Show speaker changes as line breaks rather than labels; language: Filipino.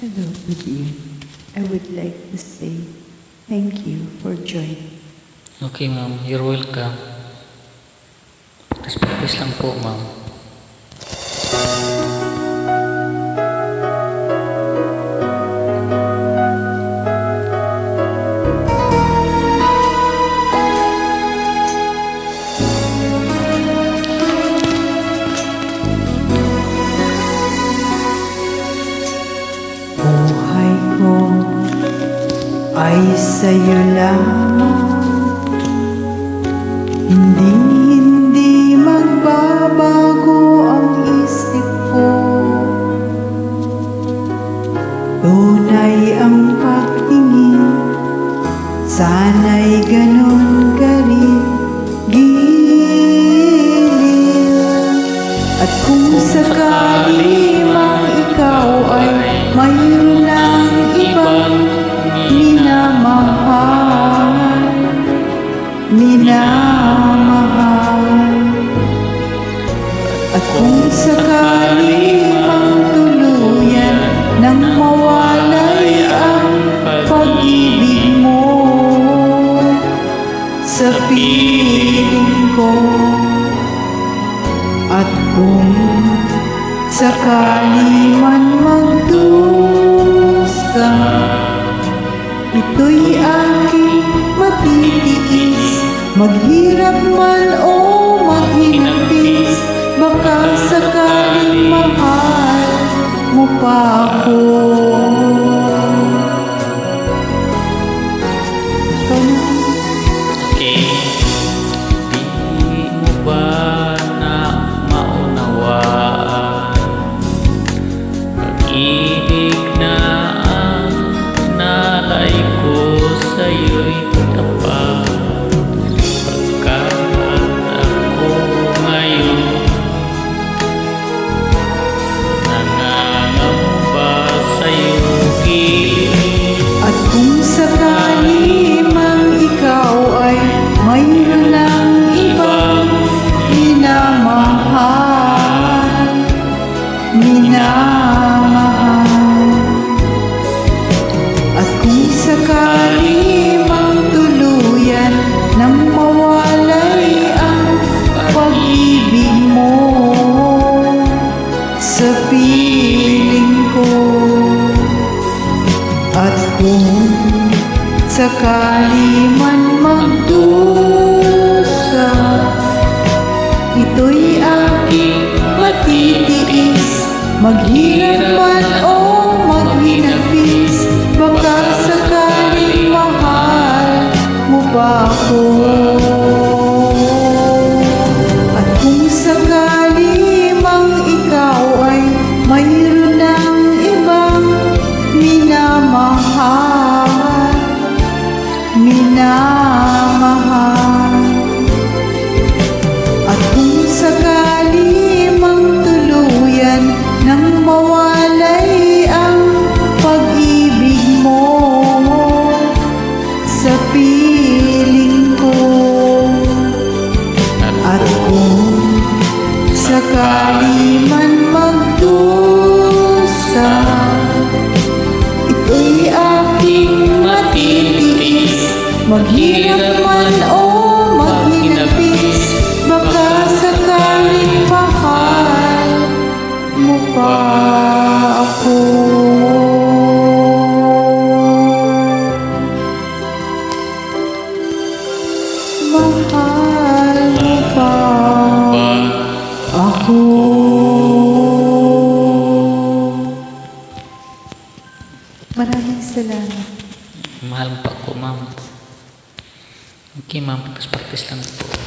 Hello, good. I would like to say thank you for joining.
Okay, ma'am. You're welcome. Practice lang po, ma'am.
Ay sa'yo lamang Hindi, hindi magbabago ang isip ko. Tunay ang pagtingin. Sana'y ganon ka rin. Giliw At kung sakali Minamahal. At kung sakali mang tuluyan nang mawalay ang pag-ibig mo sa piling ko at kung sakali man magdusa Maghirap man o maghinapis Baka sakaling mahal mo pa ako at kung sakali man magdusa. Ito'y aking matitiis. Maghirap man o maghinapis Baka sakaling Minamahal Maghirap man o maghinapis Baka sakaling mahal mo pa ako Mahal mo Maraming salamat.
Mahal pa ako, ma'am. முக்கியமாக fix practice தான் போகும்